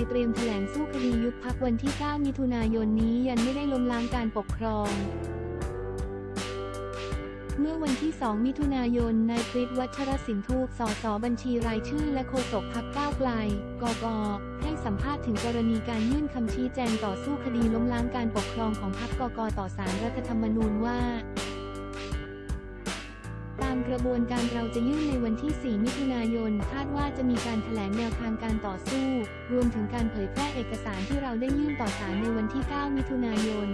ยเตรียมแถลงสู้คดียุบพักวันที่ 9 มิถุนายนนี้ยันไม่ได้ล้มล้างการปกครอง เมื่อวันที่ 2 มิถุนายน นายกฤษวัชรสินทูปสสบัญชีรายชื่อและโฆษกพักก้าวไกล กก ให้สัมภาษณ์ถึงกรณีการยื่นคำชี้แจงต่อสู้คดีล้มล้างการปกครองของพักกกต่อสารรัฐธรรมนูญว่า ตามกระบวนการเราจะยื่นในวันที่ 4 มิถุนายน คาดว่าจะมีการแถลงแนวทางการต่อสู้ รวมถึงการเผยแพร่เอกสารที่เราได้ยื่นต่อศาลในวันที่ 9 มิถุนายน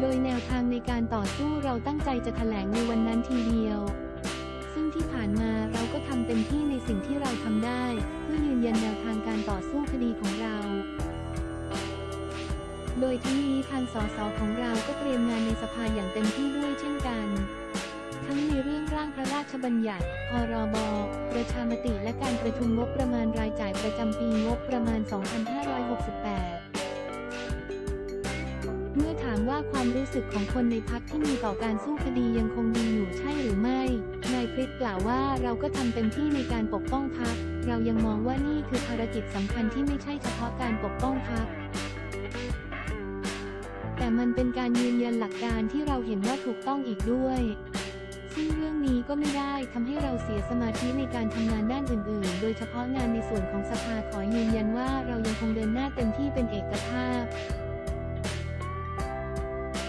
โดยแนวทางในการต่อสู้เราตั้งใจจะแถลงในวันนั้นทีเดียว ซึ่งที่ผ่านมาเราก็ทำเต็มที่ในสิ่งที่เราทำได้ เพื่อยืนยันแนวทางการต่อสู้คดีของเรา โดยทั้งนี้ทางสสของเราก็เตรียมงานในสภาอย่างเต็มที่ด้วยเช่นกัน ทั้งในเรื่องร่างพระราชบัญญัติ พรบ ประชามติและการประชุมงบประมาณรายจ่ายประจำปีงบประมาณ 2568เมื่อถามว่าความรู้สึกของคนในพักที่มีต่อการสู้คดียังคงดีอยู่ใช่หรือไม่ นายคริสกล่าวว่าเราก็ทำเต็มที่ในการปกป้องพัก เรายังมองว่านี่คือภารกิจสำคัญที่ไม่ใช่เฉพาะการปกป้องพัก มันเป็นการยืนยันหลักการที่เราเห็นว่าถูกต้องอีกด้วย ซึ่งเรื่องนี้ก็ไม่ได้ทำให้เราเสียสมาธิในการทำงานด้านอื่น ๆ โดยเฉพาะงานในส่วนของสภาขอยืนยันว่าเรายังคงเดินหน้าเต็มที่เป็นเอกภาพ